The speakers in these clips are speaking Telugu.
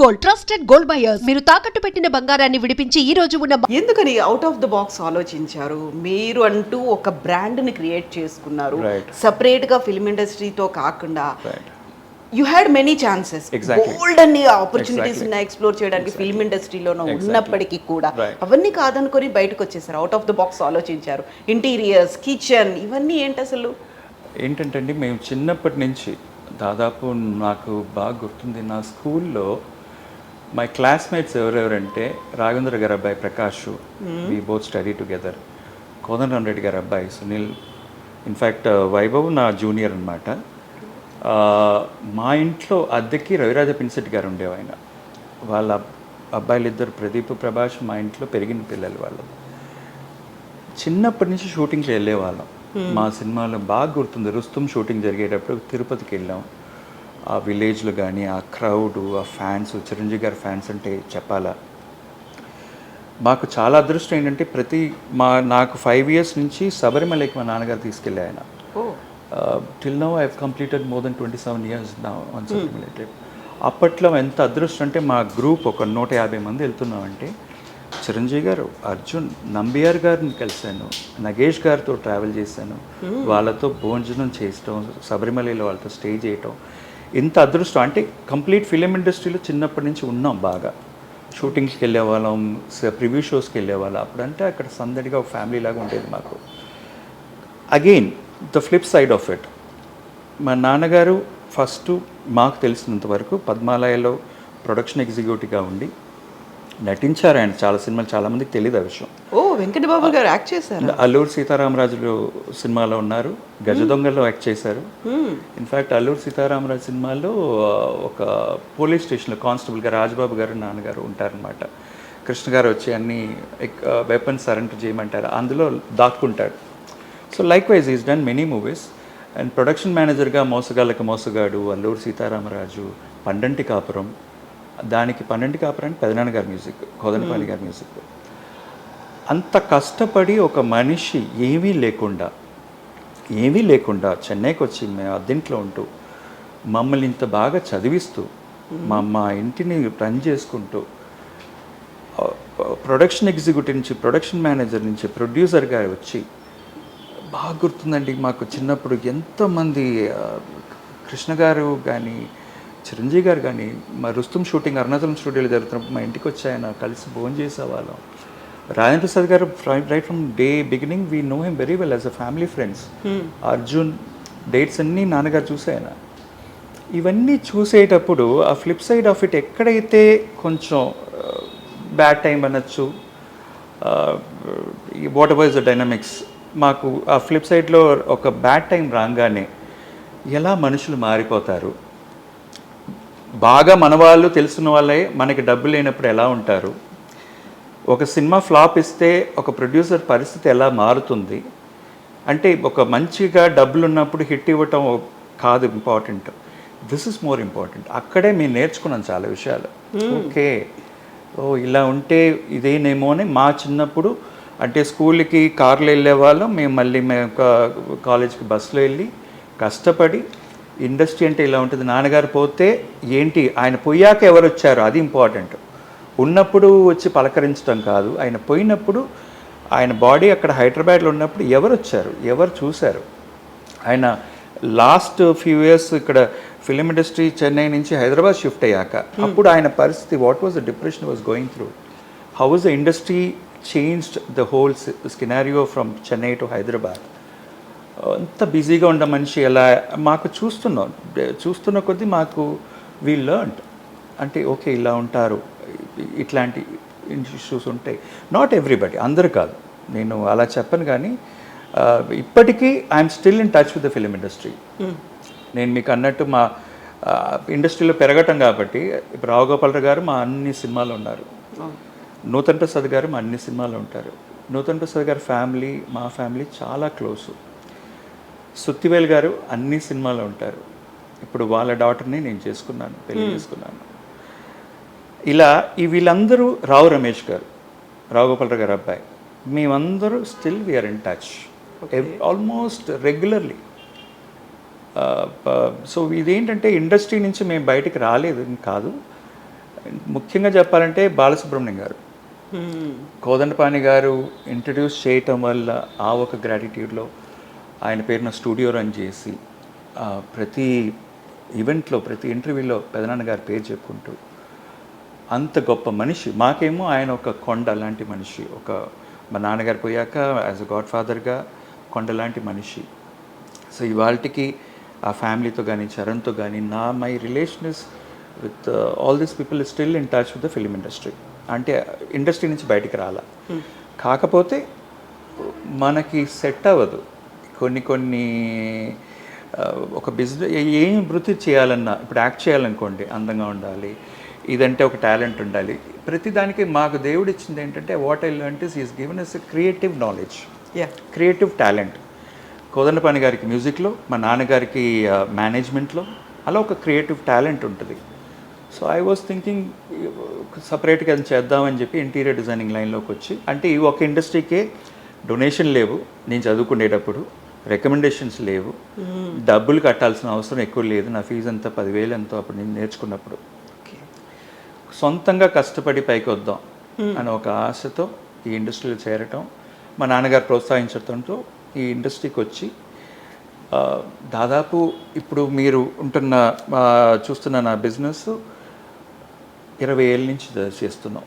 గోల్డ్ ట్రస్టెడ్ గోల్డ్ బయర్స్ మీరు తాకట్టు పెట్టిన బంగారాన్ని విడిపించి ఈ రోజు ఉన్న ఎందుకని అవుట్ ఆఫ్ ద బాక్స్ ఆలోచించారు మీరు అంటూ ఒక బ్రాండ్ని క్రియేట్ చేసుకున్నారు. సపరేట్గా ఫిల్మ్ ఇండస్ట్రీతో కాకుండా. You had many chances. Gold అన్ని ఆపర్చునిటీస్. ఉన్నాయి ఎక్స్ప్లోర్ చేయడానికి ఫిల్మ్ ఇండస్ట్రీలోనూ. ఉన్నప్పటికీ కూడా. అవన్నీ కాదనుకొని బయటకు వచ్చేసారు అవుట్ ఆఫ్ ద బాక్స్ ఆలోచించారు ఇంటీరియర్స్ కిచెన్ ఇవన్నీ ఏంటి అసలు ఏంటంటే అండి మేము చిన్నప్పటి నుంచి దాదాపు నాకు బాగా గుర్తుంది నా స్కూల్లో మై క్లాస్మేట్స్ ఎవరెవరంటే రాఘవేంద్ర గారి అబ్బాయి Prakash we both study together Kodandaram Reddy గారి అబ్బాయి సునీల్. ఇన్ఫ్యాక్ట్ వైభవ్ నా జూనియర్ అనమాట మా ఇంట్లో అద్దెకి రవిరాజ పిన్సెట్ గారు ఉండేవి ఆయన వాళ్ళ అబ్బాయిలు ఇద్దరు ప్రదీప్ ప్రభాష్ మా ఇంట్లో పెరిగిన పిల్లలు వాళ్ళు. చిన్నప్పటి నుంచి షూటింగ్కి వెళ్ళేవాళ్ళం. మా సినిమాలో బాగా గుర్తుంది. రుస్తుం షూటింగ్ జరిగేటప్పుడు తిరుపతికి వెళ్ళాం. ఆ విలేజ్లో కానీ ఆ క్రౌడ్ ఆ ఫ్యాన్స్ చిరంజీవి గారి ఫ్యాన్స్ అంటే చెప్పాలా? మాకు చాలా అదృష్టం ఏంటంటే ప్రతి మా నాకు ఫైవ్ ఇయర్స్ నుంచి శబరిమలకి మా నాన్నగారు తీసుకెళ్ళి ఆయన. Till now I completed more than twenty seven years on Sabarimala trip. అప్పట్లో ఎంత అదృష్టం అంటే మా గ్రూప్ ఒక నూట యాభై మంది వెళ్తున్నామంటే చిరంజీవి గారు అర్జున్ నంబియార్ గారిని కలిశాను. నగేష్ గారితో ట్రావెల్ చేశాను. వాళ్ళతో భోజనం చేయటం శబరిమలలో వాళ్ళతో స్టే చేయటం. ఇంత అదృష్టం అంటే కంప్లీట్ ఫిలిం ఇండస్ట్రీలో చిన్నప్పటి నుంచి ఉన్నాం బాగా. షూటింగ్స్కి వెళ్ళేవాళ్ళం ప్రివ్యూ షోస్కి వెళ్ళేవాళ్ళం. అప్పుడంటే అక్కడ సందడిగా ఒక ఫ్యామిలీ లాగా ఉండేది మాకు. Again the flip side of it మా నాన్నగారు ఫస్ట్ మాకు తెలిసినంత వరకు పద్మాలయలో ప్రొడక్షన్ ఎగ్జిక్యూటివ్గా ఉండి నటించారు ఆయన. చాలా సినిమాలు చాలామందికి తెలియదు ఆ విషయం. ఓ వెంకట బాబు గారు యాక్ట్ చేశారు? అల్లూరు సీతారామరాజులు సినిమాలో ఉన్నారు. గజ దొంగల్లో యాక్ట్ చేశారు. ఇన్ఫ్యాక్ట్ అల్లూరు సీతారామరాజు సినిమాలో ఒక పోలీస్ స్టేషన్లో కానిస్టేబుల్గా రాజబాబు గారు నాన్నగారు ఉంటారనమాట కృష్ణ గారు వచ్చి అన్ని వెపన్స్ సరెండర్ చేయమంటారు. అందులో దాక్కుంటాడు. So likewise is done many movies and production మేనేజర్గా మోసగాళ్ళకి మోసగాడు అల్లూరు సీతారామరాజు. పండంటి కాపురం. దానికి పన్నెండు కాపురానికి పెదనాన్న గారి మ్యూజిక్ కోదనపాలి గారి మ్యూజిక్. అంత కష్టపడి ఒక మనిషి ఏమీ లేకుండా ఏమీ లేకుండా చెన్నైకి వచ్చి మేము అద్దెంట్లో ఉంటూ మమ్మల్ని ఇంత బాగా చదివిస్తూ మా మా ఇంటిని రన్ చేసుకుంటూ ప్రొడక్షన్ ఎగ్జిక్యూటివ్ నుంచి ప్రొడక్షన్ మేనేజర్ నుంచి ప్రొడ్యూసర్ గారు వచ్చి బాగా గుర్తుందండి మాకు చిన్నప్పుడు ఎంతోమంది కృష్ణ గారు కానీ చిరంజీవి గారు కానీ మా రుస్తుం షూటింగ్ అరుణాచలం స్టూడియోలో జరుగుతున్నప్పుడు మా ఇంటికి వచ్చి ఆయన కలిసి భోజనం చేసేవాళ్ళం. రాజేంద్ర ప్రసాద్ గారు right from the beginning we know him very well as a family friends Arjun dates అన్నీ నాన్నగారు చూసాయన. ఇవన్నీ చూసేటప్పుడు ఆ ఫ్లిప్ సైడ్ ఆఫ్ ఇట్ ఎక్కడైతే కొంచెం బ్యాడ్ టైం అనొచ్చు whatever is the dynamics మాకు ఆ ఫ్లిప్ సైడ్లో ఒక బ్యాడ్ టైం రాగానే ఎలా మనుషులు మారిపోతారు బాగా మన వాళ్ళు తెలుసున్న వాళ్ళే మనకి డబ్బు లేనప్పుడు ఎలా ఉంటారు? ఒక సినిమా ఫ్లాప్ ఇస్తే ఒక ప్రొడ్యూసర్ పరిస్థితి ఎలా మారుతుంది? అంటే ఒక మంచిగా డబ్బులు ఉన్నప్పుడు హిట్ ఇవ్వటం కాదు important. This is more important అక్కడే మేము నేర్చుకున్నాం చాలా విషయాలు. ఓకే. ఓ ఇలా ఉంటే ఇదేనేమో అని మా చిన్నప్పుడు అంటే స్కూల్కి కార్లో వెళ్ళే వాళ్ళం. మేము మళ్ళీ మేము కాలేజ్కి బస్సులో వెళ్ళి కష్టపడి ఇండస్ట్రీ అంటే ఇలా ఉంటుంది. నాన్నగారు పోతే ఏంటి? ఆయన పోయాక ఎవరు వచ్చారు? అది ఇంపార్టెంట్. ఉన్నప్పుడు వచ్చి పలకరించడం కాదు. ఆయన పోయినప్పుడు ఆయన బాడీ అక్కడ హైదరాబాద్లో ఉన్నప్పుడు ఎవరు వచ్చారు? ఎవరు చూశారు? ఆయన లాస్ట్ ఫ్యూ ఇయర్స్ ఇక్కడ ఫిలిం ఇండస్ట్రీ చెన్నై నుంచి హైదరాబాద్ షిఫ్ట్ అయ్యాక అప్పుడు ఆయన పరిస్థితి what was the depression was going through how was the industry changed the whole scenario from Chennai to Hyderabad అంత బిజీగా ఉన్న మనిషి ఎలా మాకు చూస్తున్నాం. చూస్తున్న కొద్దీ మాకు వీ లర్న్ అంటే ఓకే ఇలా ఉంటారు. ఇట్లాంటి ఇష్యూస్ ఉంటాయి. నాట్ ఎవ్రీబడి అందరు కాదు. నేను అలా చెప్పను కానీ ఇప్పటికీ I'm still in touch with the film industry నేను మీకు అన్నట్టు మా ఇండస్ట్రీలో పెరగటం కాబట్టి ఇప్పుడు రావు గోపాలరావు గారు మా అన్ని సినిమాలు ఉన్నారు. నూతన్ ప్రసాద్ గారు మా అన్ని సినిమాలు ఉంటారు. నూతన్ ప్రసాద్ గారి ఫ్యామిలీ మా ఫ్యామిలీ చాలా క్లోజ్. సుత్తివేల్ గారు అన్ని సినిమాలో ఉంటారు. ఇప్పుడు వాళ్ళ డాటర్ని నేను చేసుకున్నాను పెళ్ళి చేసుకున్నాను. ఇలా ఈ వీళ్ళందరూ రావు రమేష్ గారు రావు గోపాలరావు గారు అబ్బాయి. మేమందరూ still we're in touch. Almost regularly. So ఇదేంటంటే ఇండస్ట్రీ నుంచి మేము బయటికి రాలేదు కాదు. ముఖ్యంగా చెప్పాలంటే బాలసుబ్రహ్మణ్యం గారు. కోదండపాణి గారు ఇంట్రడ్యూస్ చేయటం వల్ల ఆ ఒక గ్రాటిట్యూడ్లో ఆయన పేరున స్టూడియో రన్ చేసి ప్రతి ఈవెంట్లో ప్రతి ఇంటర్వ్యూలో పెదనాన్న గారి పేరు చెప్పుకుంటూ అంత గొప్ప మనిషి. మాకేమో ఆయన ఒక కొండ లాంటి మనిషి. ఒక మా నాన్నగారు పోయాక యాజ్ అ గాడ్ ఫాదర్గా కొండ లాంటి మనిషి. సో ఇవాళకి ఆ ఫ్యామిలీతో కానీ చరణ్తో కానీ నా my relation is with all these people still in touch with the film industry. అంటే ఇండస్ట్రీ నుంచి బయటికి రాలా. కాకపోతే మనకి సెట్ అవ్వదు. కొన్ని కొన్ని ఒక బిజినెస్ ఏం వృత్తి చేయాలన్నా ఇప్పుడు యాక్ట్ చేయాలనుకోండి అందంగా ఉండాలి ఇదంటే ఒక టాలెంట్ ఉండాలి. ప్రతిదానికి మాకు దేవుడు ఇచ్చింది ఏంటంటే what I learn is is given as creative knowledge yeah creative talent Kodandapani గారికి మ్యూజిక్లో మా నాన్నగారికి మేనేజ్మెంట్లో అలా ఒక క్రియేటివ్ టాలెంట్ ఉంటుంది. సో ఐ వాస్ థింకింగ్ సపరేట్గా అది చేద్దామని చెప్పి ఇంటీరియర్ డిజైనింగ్ లైన్లోకి వచ్చి అంటే ఈ ఒక ఇండస్ట్రీకే డొనేషన్ లేవు. నేను చదువుకునేటప్పుడు రికమెండేషన్స్ లేవు. డబ్బులు కట్టాల్సిన అవసరం ఎక్కువ లేదు. నా ఫీజు అంతా పదివేలు ఎంతో? అప్పుడు నేను నేర్చుకున్నప్పుడు. సొంతంగా కష్టపడి పైకి వద్దాం అని ఒక ఆశతో ఈ ఇండస్ట్రీలో చేరటం మా నాన్నగారు ప్రోత్సహించడంతో ఈ ఇండస్ట్రీకి వచ్చి దాదాపు ఇప్పుడు మీరు ఉంటున్న చూస్తున్న నా బిజినెస్ ఇరవై ఏళ్ళ నుంచి చేస్తున్నాం.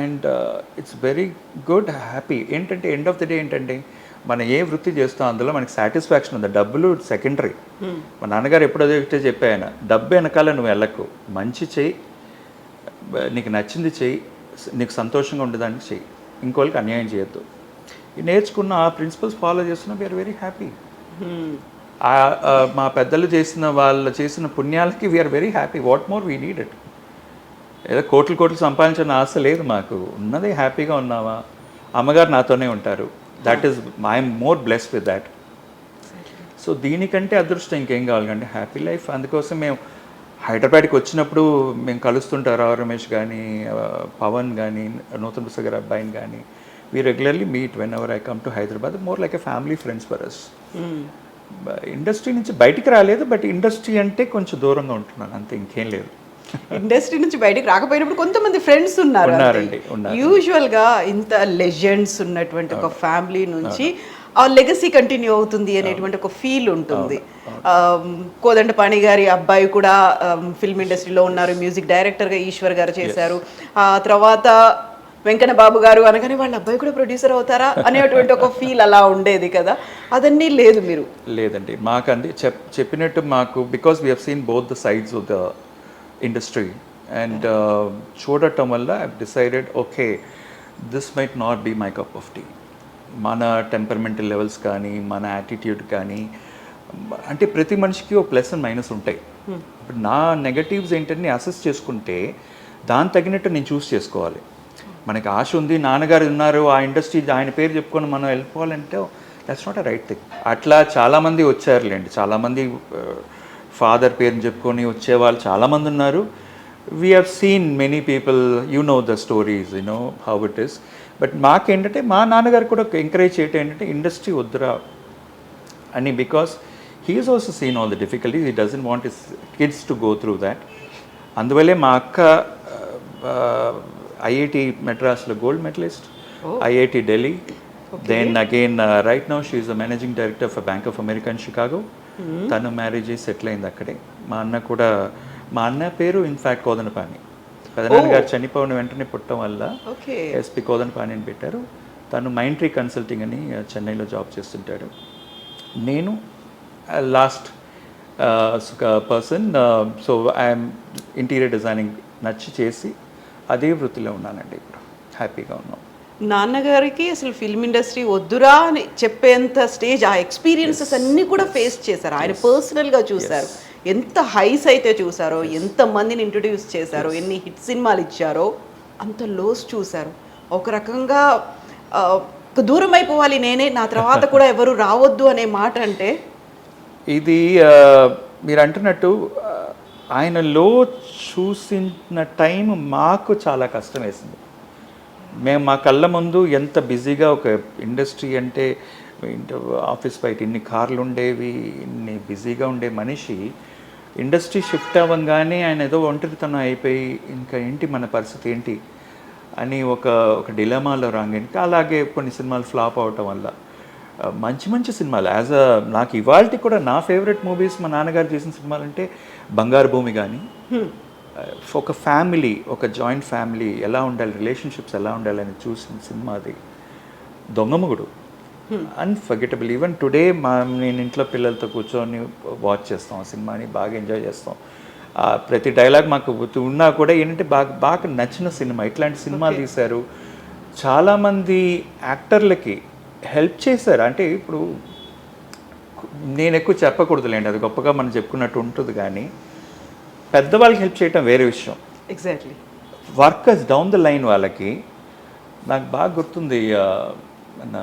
And it's very good happy ఏంటంటే ఎండ్ ఆఫ్ ద డే ఏంటంటే మనం ఏ వృత్తి చేస్తాం అందులో మనకి సాటిస్ఫాక్షన్ ఉంది. డబ్బులు సెకండరీ మా నాన్నగారు ఎప్పుడో ఒకటే చెప్పాయన డబ్బు వెనకాల నువ్వు వెళ్ళకు. మంచి చెయ్యి బ- నీకు నచ్చింది చెయ్యి స- నీకు సంతోషంగా ఉండేదానికి చెయ్యి. ఇంకోళ్ళకి అన్యాయం చేయొద్దు. నేర్చుకున్న ఆ ప్రిన్సిపల్స్ ఫాలో చేస్తున్నా వీఆర్ వెరీ హ్యాపీ మా పెద్దలు చేసిన వాళ్ళు చేసిన పుణ్యాలకి we're very happy what more we need it ఏదో కోట్లు కోట్లు సంపాదించిన ఆశ లేదు మాకు. ఉన్నదే హ్యాపీగా ఉన్నావా? అమ్మగారు నాతోనే ఉంటారు. That is I'm more blessed with that so దీనికంటే అదృష్టం ఇంకేం కావాలంటే హ్యాపీ లైఫ్ అందుకోసం మేము హైదరాబాద్కి వచ్చినప్పుడు మేము కలుస్తుంటారు రావు రమేష్ కానీ పవన్ కానీ నూతన్ గారి అబ్బాయిని కానీ we regularly meet whenever I come to Hyderabad more like a family friends for us industry నుంచి బయటికి రాలేదు బట్ ఇండస్ట్రీ అంటే కొంచెం దూరంగా ఉంటున్నాను. అంతే ఇంకేం లేదు. ఇండస్ట్రీ నుంచి బయటికి రాకపోయినప్పుడు కొంతమంది ఫ్రెండ్స్ ఉన్నారు ఉన్నారండి, ఉన్నారు. యూజువల్గా ఇంత లెజెండ్స్ ఉన్నటువంటి ఒక ఫ్యామిలీ నుంచి ఆ లెగసీ కంటిన్యూ అవుతుంది అనేటువంటి ఒక ఫీల్ ఉంటుంది. కోదండపాణి గారి అబ్బాయి కూడా ఫిల్మ్ ఇండస్ట్రీలో ఉన్నారు మ్యూజిక్ డైరెక్టర్గా ఈశ్వర్ గారు చేశారు. ఆ తర్వాత వెంకన్న బాబు గారు అనగానే వాళ్ళ అబ్బాయి కూడా ప్రొడ్యూసర్ అవుతారా అనేటువంటి ఒక ఫీల్ అలా ఉండేది కదా. అదన్నీ లేదు మీరు. లేదండి మాకు అంది చెప్ చెప్పినట్టు మాకు because we have seen both the sides of the industry and చూడటం వల్ల I decided okay this might not be my cup of tea మన టెంపర్మెంటల్ లెవెల్స్ కానీ మన యాటిట్యూడ్ కానీ అంటే ప్రతి మనిషికి ఒక ప్లస్ అండ్ మైనస్ ఉంటాయి ఇప్పుడు నా నెగటివ్స్ ఏంటని అసెస్ చేసుకుంటే దాని తగినట్టు నేను చూస్ చేసుకోవాలి మనకి ఆశ ఉంది నాన్నగారు ఉన్నారు ఆ ఇండస్ట్రీ ఆయన పేరు చెప్పుకొని మనం వెళ్ళిపోవాలంటే that's not a right thing అట్లా చాలామంది వచ్చారులేండి చాలామంది ఫాదర్ పేరుని చెప్పుకొని వచ్చేవాళ్ళు చాలామంది ఉన్నారు. We have seen many people you know the stories you know how it is but మాకేంటంటే మా నాన్నగారు కూడా ఎంకరేజ్ చేయటం ఏంటంటే ఇండస్ట్రీ వద్దురా. అని because he's also seen all the difficulties he doesn't want his kids to go through that అందువల్లే మా అక్క ఐఐటి మెడ్రాస్లో gold medallist IIT Delhi. Then again right now she's the managing director for Bank of America in Chicago తను మ్యారేజ్ చేసి సెటిల్ అయింది అక్కడే. మా అన్న కూడా మా అన్న పేరు ఇన్ఫ్యాక్ట్ కోదనపాణి. పెదనాన్న గారు చనిపోయిన వెంటనే పుట్టడం వల్ల ఓకే. ఎస్పి కోదనపాణి అని పెట్టారు. తను మైండ్ ట్రీ కన్సల్టింగ్ అని చెన్నైలో జాబ్ చేస్తుంటాడు. నేను last person so I'm interior designing నచ్చి చేసి అదే వృత్తిలో ఉన్నానండి ఇప్పుడు. హ్యాపీగా ఉన్నాం. నాన్నగారికి అసలు ఫిల్మ్ ఇండస్ట్రీ వద్దురా అని చెప్పేంత స్టేజ్ ఆ ఎక్స్పీరియన్సెస్ అన్ని కూడా ఫేస్ చేశారు. ఆయన పర్సనల్గా చూశారు. ఎంత హైస్ అయితే చూసారో ఎంత మందిని ఇంట్రొడ్యూస్ చేశారో ఎన్ని హిట్ సినిమాలు ఇచ్చారో అంత లోస్ చూశారు. ఒక రకంగా దూరం అయిపోవాలి నేనే నా తర్వాత కూడా ఎవరు రావద్దు అనే మాట అంటే? ఇది మీరు అంటున్నట్టు ఆ, ఆయనలో చూసిన టైం మాకు చాలా కష్టం వేసింది. మేము మా కళ్ళ ముందు ఎంత బిజీగా ఒక ఇండస్ట్రీ అంటే ఆఫీస్ బయట ఇన్ని కార్లు ఉండేవి ఇన్ని బిజీగా ఉండే మనిషి ఇండస్ట్రీ షిఫ్ట్ అవ్వగానే ఆయన ఏదో ఒంటరితనం అయిపోయి ఇంకా ఏంటి మన పరిస్థితి ఏంటి అని ఒక ఒక డిలమాలో ఇంకా అలాగే కొన్ని సినిమాలు ఫ్లాప్ అవటం వల్ల. మంచి మంచి సినిమాలు. యాజ్ అ నాకు ఇవాళకి కూడా నా ఫేవరెట్ మూవీస్ మా నాన్నగారు చేసిన సినిమాలు అంటే బంగారు భూమి కానీ ఒక ఫ్యామిలీ ఒక జాయింట్ ఫ్యామిలీ ఎలా ఉండాలి రిలేషన్షిప్స్ ఎలా ఉండాలి అని చూసిన సినిమా అది దొంగముగుడు అన్ఫర్గెటబుల్ ఈవెన్ టుడే మా నేను ఇంట్లో పిల్లలతో కూర్చొని వాచ్ చేస్తాం ఆ సినిమాని బాగా ఎంజాయ్ చేస్తాం. ప్రతి డైలాగ్ మాకు ఉన్నా కూడా ఏంటంటే బాగా బాగా నచ్చిన సినిమా. ఇట్లాంటి సినిమాలు తీశారు. చాలామంది యాక్టర్లకి హెల్ప్ చేశారు. అంటే ఇప్పుడు నేను ఎక్కువ చెప్పకూడదులేండి. అది గొప్పగా మనం చెప్పుకున్నట్టు ఉంటుంది కానీ పెద్దవాళ్ళకి హెల్ప్ చేయటం వేరే విషయం. Exactly workers down the line వాళ్ళకి నాకు బాగా గుర్తుంది మన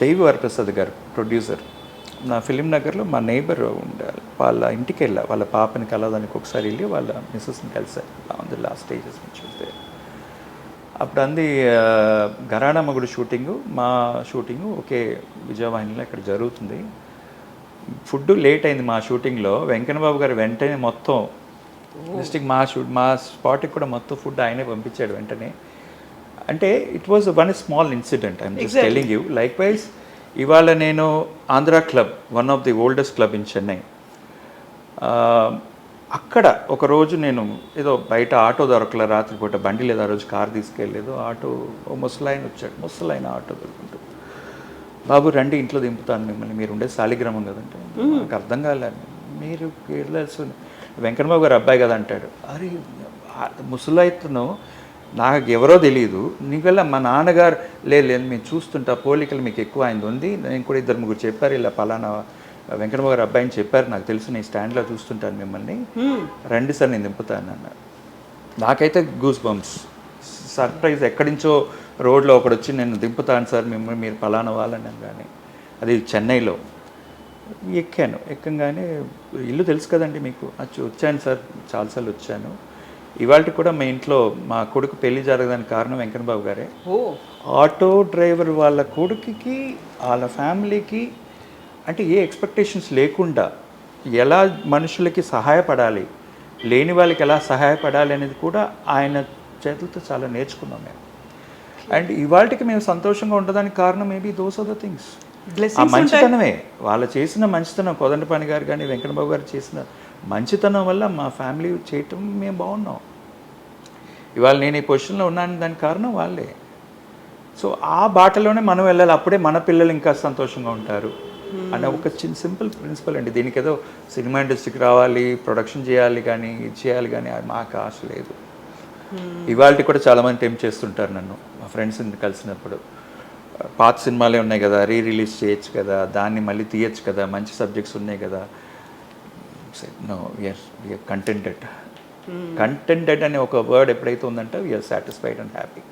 దైవ వరప్రసాద్ గారు ప్రొడ్యూసర్ నా ఫిలిం నగర్లో మా నేబర్ ఉండే వాళ్ళ ఇంటికి వెళ్ళా. వాళ్ళ పాపని కలవడానికి ఒకసారి వెళ్ళి వాళ్ళ మిస్సెస్ని కలిసారు ఆన్ ది లాస్ట్ స్టేజెస్ నుంచి చూస్తే. అప్పుడు అంది ఘరానా మగుడు షూటింగు మా షూటింగు ఒకే విజయవాహినిలో ఇక్కడ జరుగుతుంది. ఫుడ్ లేట్ అయింది మా షూటింగ్లో. వెంకన్నబాబు గారు వెంటనే మొత్తం డిస్టిక్ మా షూట్ మా స్పాట్కి కూడా మొత్తం ఫుడ్ ఆయనే పంపించాడు వెంటనే. అంటే it was one small incident I'm just telling you. Likewise ఇవాళ నేను Andhra club one of the oldest club in Chennai. అక్కడ ఒక రోజు నేను ఏదో బయట ఆటో దొరకలే రాత్రిపూట బండి లేదు ఆ రోజు కార్ తీసుకెళ్ళలేదు ఆటో ముసలాయన వచ్చాడు. ముసలాయన ఆటో దొరుకుంటూ బాబు రండి ఇంట్లో దింపుతాను మిమ్మల్ని. మీరు ఉండే శాలిగ్రామం కదంటే నాకు అర్థం కాలేదు. మీరు వెళ్ళాల్సి వెంకటబాబు గారు అబ్బాయి కదా అంటాడు. అరే ముసలాయితను నాకు ఎవరో తెలియదు నీకల్లా మా నాన్నగారు లేదు లేదు మేము చూస్తుంటా పోలికలు మీకు ఎక్కువ అయింది ఉంది. నేను కూడా ఇద్దరు ముగ్గురు చెప్పారు ఇలా పలానా వెంకటబాబు గారు అబ్బాయిని చెప్పారు. నాకు తెలుసు నేను స్టాండ్లో చూస్తుంటాను మిమ్మల్ని. రండి సార్ నేను దింపుతాను అన్నారు నాకైతే గూస్ బంప్స్. సర్ప్రైజ్ ఎక్కడి నుంచో రోడ్లో ఒకడు వచ్చి నేను దింపుతాను సార్ మిమ్మల్ని మీరు పలానా వాళ్ళని కానీ అది చెన్నైలో ఎక్కాను. ఎక్కగానే ఇల్లు తెలుసు కదండి మీకు. అచ్చి వచ్చాను సార్ చాలాసార్లు వచ్చాను. ఇవాళ కూడా మా ఇంట్లో మా కొడుకు పెళ్ళి జరగడానికి కారణం వెంకటబాబు గారే. ఓ. ఆటో డ్రైవర్ వాళ్ళ కొడుకుకి వాళ్ళ ఫ్యామిలీకి అంటే ఏ ఎక్స్పెక్టేషన్స్ లేకుండా ఎలా మనుషులకి సహాయపడాలి లేని వాళ్ళకి ఎలా సహాయపడాలి అనేది కూడా ఆయన చేతులతో చాలా నేర్చుకున్నాం మేము. అండ్ ఇవాళకి మేము సంతోషంగా ఉండడానికి కారణం maybe those are the things ఆ మంచితనమే. వాళ్ళు చేసిన మంచితనం కోదండపాణి గారు కానీ వెంకటబాబు గారు చేసిన మంచితనం వల్ల మా ఫ్యామిలీ చేయటం మేము బాగున్నాం. ఇవాళ నేను ఈ పొజిషన్లో ఉన్నాను దానికి కారణం వాళ్ళే. సో ఆ బాటలోనే మనం వెళ్ళాలి. అప్పుడే మన పిల్లలు ఇంకా సంతోషంగా ఉంటారు. అనే ఒక చిన్న సింపుల్ ప్రిన్సిపల్ అండి. దీనికి ఏదో సినిమా ఇండస్ట్రీకి రావాలి ప్రొడక్షన్ చేయాలి కానీ ఇది చేయాలి కానీ మాకు ఆశ లేదు. ఇవాళ కూడా చాలామంది టెంప్ చేస్తుంటారు నన్ను. మా ఫ్రెండ్స్ని కలిసినప్పుడు. పాత సినిమాలే ఉన్నాయి కదా రీ రిలీజ్ చేయొచ్చు కదా దాన్ని మళ్ళీ తీయచ్చు కదా మంచి సబ్జెక్ట్స్ ఉన్నాయి కదా. No we are we are contented contented అనే ఒక వర్డ్ ఎప్పుడైతే ఉందంటే వీఆర్ సాటిస్ఫైడ్ అండ్ హ్యాపీ